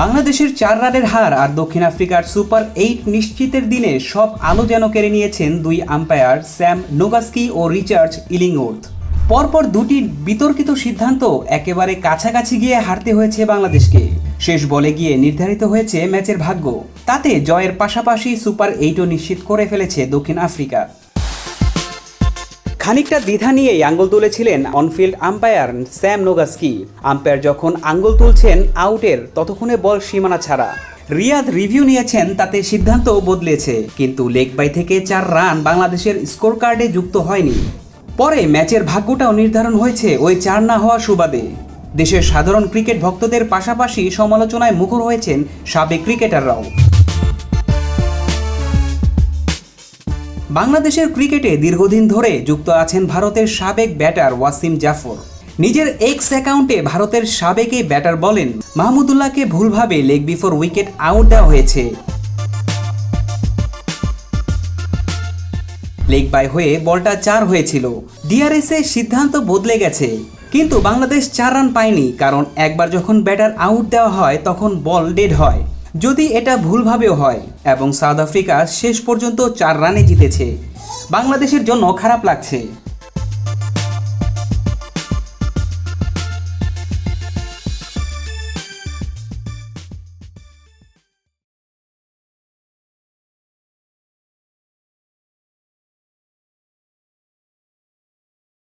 বাংলাদেশের চার রানের হার আর দক্ষিণ আফ্রিকার সুপার এইট নিশ্চিতের দিনে সব আলো যেন কেড়ে নিয়েছেন দুই আম্পায়ার স্যাম নোগাস্কি ও রিচার্ড ইলিংওর্থ। পরপর দুটি বিতর্কিত সিদ্ধান্ত একেবারে কাছাকাছি গিয়ে হারতে হয়েছে বাংলাদেশকে। শেষ বলে গিয়ে নির্ধারিত হয়েছে ম্যাচের ভাগ্য। তাতে জয়ের পাশাপাশি সুপার এইটও নিশ্চিত করে ফেলেছে দক্ষিণ আফ্রিকা। খানিকটা দ্বিধা নিয়েই আঙ্গুল তুলেছিলেন on field umpire Sam Nogajski. Umpire যখন আঙ্গুল তুলছেন আউটের, ততক্ষণে বল সীমানা ছাড়া। রিয়াদ রিভিউ নিয়েছেন, তাতে সিদ্ধান্ত বদলেছে। কিন্তু লেগ বাই থেকে চার রান বাংলাদেশের স্কোর কার্ডে যুক্ত হয়নি। পরে ম্যাচের ভাগ্যটাও নির্ধারণ হয়েছে, ওই চার না হওয়া সুবাদে। দেশের সাধারণ ক্রিকেট ভক্তদের পাশাপাশি সমালোচনায় মুখর হয়েছেন সাবেক ক্রিকেটাররাও। বাংলাদেশের ক্রিকেটে দীর্ঘদিন ধরে যুক্ত আছেন ভারতের সাবেক ব্যাটার ওয়াসিম জাফর। নিজের এক্স অ্যাকাউন্টে ভারতের সাবেক এই ব্যাটার বলেন, মাহমুদুল্লাহকে ভুলভাবে লেগ বিফোর উইকেট আউট দেওয়া হয়েছে। লেগ বাই হয়ে বলটা চার হয়েছিল। ডিআরএস এর সিদ্ধান্ত বদলে গেছে। কিন্তু বাংলাদেশ চার রান পায়নি, কারণ একবার যখন ব্যাটার আউট দেওয়া হয়, তখন বল ডেড হয়। যদি এটা ভুলভাবেও হয় এবং সাউথ আফ্রিকা শেষ পর্যন্ত চার রানে জিতেছে, বাংলাদেশের জন্য খারাপ লাগছে।